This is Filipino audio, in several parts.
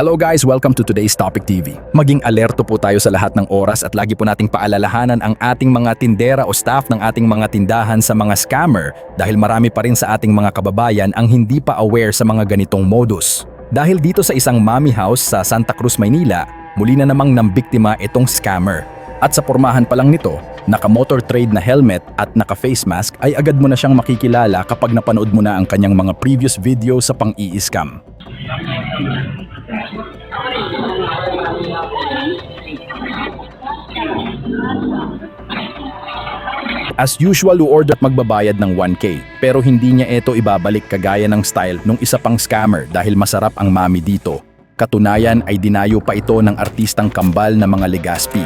Hello guys, welcome to today's Topic TV. Maging alerto po tayo sa lahat ng oras at lagi po nating paalalahanan ang ating mga tindera o staff ng ating mga tindahan sa mga scammer dahil marami pa rin sa ating mga kababayan ang hindi pa aware sa mga ganitong modus. Dahil dito sa isang mommy house sa Santa Cruz, Maynila, muli na namang nambiktima itong scammer. At sa pormahan pa lang nito, naka-motor trade na helmet at naka-face mask ay agad mo na siyang makikilala kapag napanood mo na ang kanyang mga previous video sa pang-i-scam. As usual, order at magbabayad ng 1K. Pero hindi niya ito ibabalik kagaya ng style nung isa pang scammer dahil masarap ang mami dito. Katunayan ay dinayo pa ito ng artistang kambal na mga Legaspi.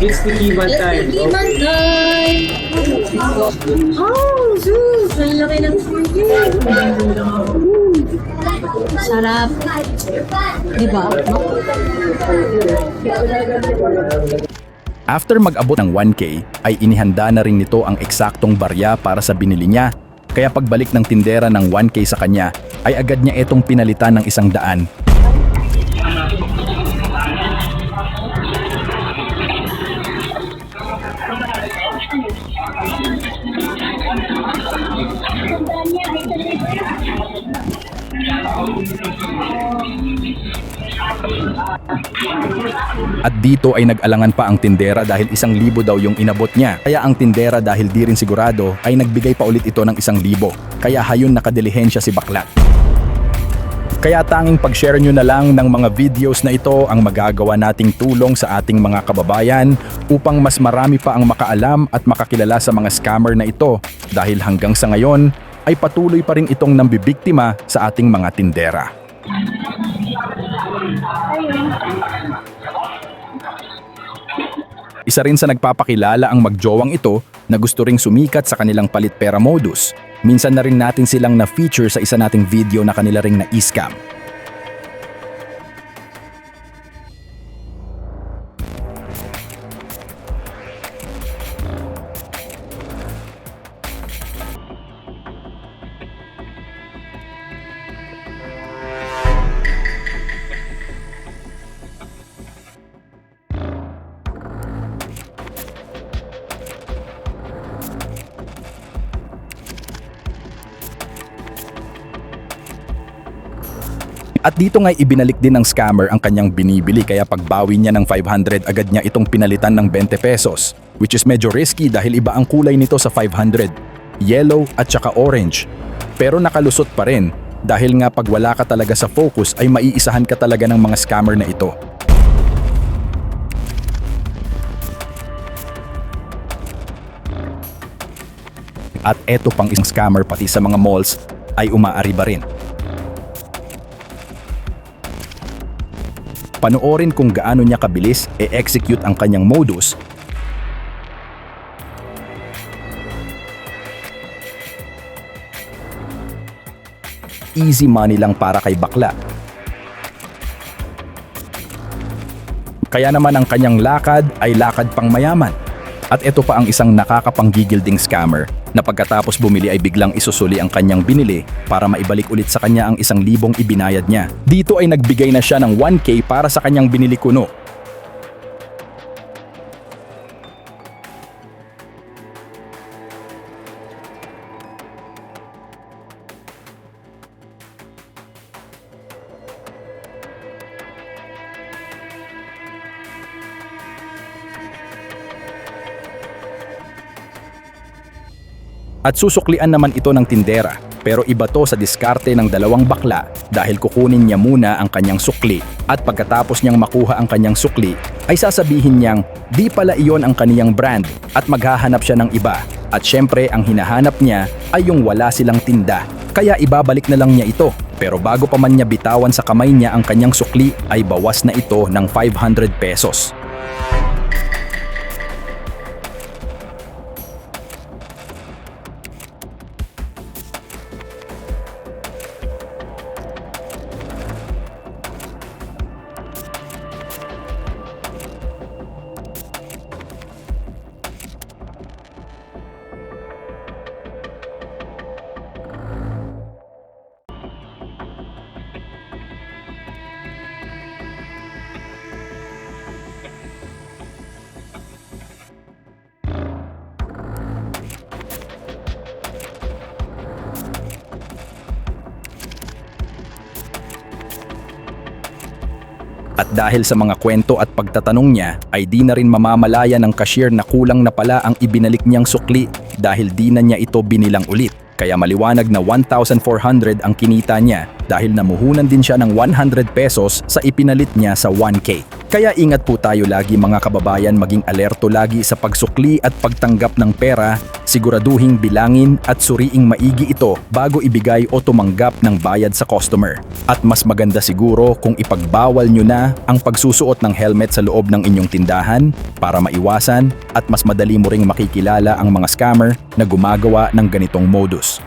It's the Kiman time. Let's Iman time! Oh, sus! Ang laki ng smoothie! Sarap. Di ba? After mag-abot ng 1K, ay inihanda na rin nito ang eksaktong barya para sa binili niya. Kaya pagbalik ng tindera ng 1K sa kanya, ay agad niya itong pinalitan ng isang daan. At dito ay nag-alangan pa ang tindera dahil isang libo daw yung inabot niya. Kaya ang tindera dahil di rin sigurado ay nagbigay pa ulit ito ng isang libo. Kaya hayon nakadilihensya si Baklat. Kaya tanging pag-share nyo na lang ng mga videos na ito ang magagawa nating tulong sa ating mga kababayan upang mas marami pa ang makaalam at makakilala sa mga scammer na ito dahil hanggang sa ngayon ay patuloy pa rin itong nambibiktima sa ating mga tindera. Isa rin sa nagpapakilala ang magjowang ito na gusto ring sumikat sa kanilang palit pera modus. Minsan na rin natin silang na-feature sa isa nating video na kanila ring na-scam. At dito nga ibinalik din ng scammer ang kanyang binibili kaya pagbawi niya ng 500 agad niya itong pinalitan ng 20 pesos which is medyo risky dahil iba ang kulay nito sa 500, yellow at saka orange. Pero nakalusot pa rin dahil nga pag wala ka talaga sa focus ay maiisahan ka talaga ng mga scammer na ito. At eto pang isang scammer pati sa mga malls ay umaariba rin. Panoorin kung gaano niya kabilis e-execute ang kanyang modus easy money lang para kay bakla. Kaya naman ang kanyang lakad ay lakad pang mayaman. At ito pa ang isang nakakapanggigilding scammer na pagkatapos bumili ay biglang isusuli ang kanyang binili para maibalik ulit sa kanya ang isang libong ibinayad niya. Dito ay nagbigay na siya ng 1K para sa kanyang binili kuno. At susuklian naman ito ng tindera pero iba to sa diskarte ng dalawang bakla dahil kukunin niya muna ang kanyang sukli. At pagkatapos niyang makuha ang kanyang sukli ay sasabihin niyang di pala iyon ang kaniyang brand at maghahanap siya ng iba. At syempre ang hinahanap niya ay yung wala silang tinda. Kaya ibabalik na lang niya ito. Pero bago pa man niya bitawan sa kamay niya ang kanyang sukli ay bawas na ito ng 500 pesos. At dahil sa mga kwento at pagtatanong niya, ay di na rin mamamalaya ng cashier na kulang na pala ang ibinalik niyang sukli dahil di na niya ito binilang ulit. Kaya maliwanag na 1,400 ang kinita niya dahil namuhunan din siya ng 100 pesos sa ipinalit niya sa 1K. Kaya ingat po tayo lagi mga kababayan maging alerto lagi sa pagsukli at pagtanggap ng pera, siguraduhing bilangin at suriing maigi ito bago ibigay o tumanggap ng bayad sa customer. At mas maganda siguro kung ipagbawal nyo na ang pagsusuot ng helmet sa loob ng inyong tindahan para maiwasan at mas madali mo ring makikilala ang mga scammer na gumagawa ng ganitong modus.